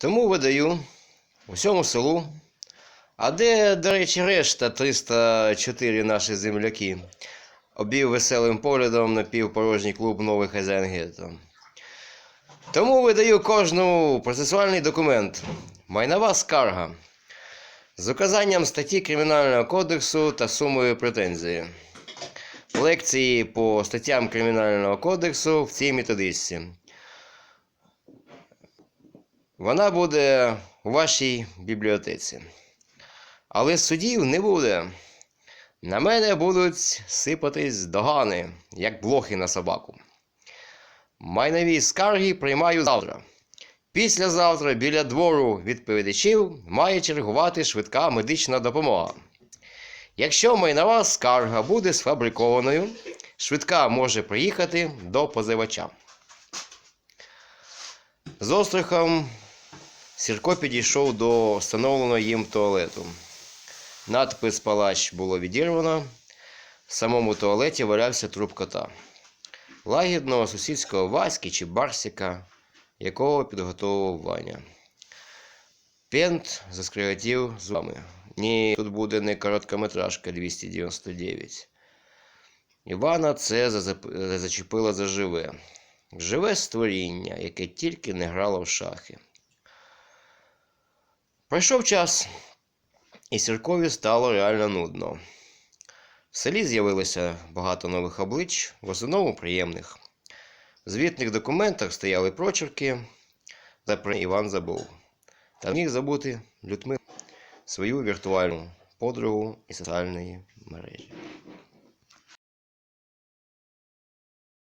Тому видаю усьому селу. А де, до речі, решта 304 наші земляки? Обів веселим поглядом на півпорожній клуб нових хазяїн. Тому видаю кожному процесуальний документ. Майнова скарга з указанням статті Кримінального кодексу та сумою претензії. Лекції по статтям Кримінального кодексу в цій методичці. Вона буде у вашій бібліотеці. Але судів не буде. На мене будуть сипатись догани, як блохи на собаку. Майнові скарги приймаю завтра. Післязавтра біля двору відповідачів має чергувати швидка медична допомога. Якщо майнова скарга буде сфабрикованою, швидка може приїхати до позивача. З острахом Сірко підійшов до встановленого їм туалету. Надпис палач було відірвано. В самому туалеті валявся труп кота. Лагідного сусідського Васьки чи Барсіка, якого підготовував Ваня. Пент заскриготів зубами. Ні, тут буде не короткометражка 299. Івана це зачепило заживе. Живе створіння, яке тільки не грало в шахи. Пройшов час, і Сіркові стало реально нудно. В селі з'явилося багато нових облич, в основному приємних. В звітних документах стояли прочерки, та про Іван забув. Та міг забути людьми свою віртуальну подругу і соціальної мережі.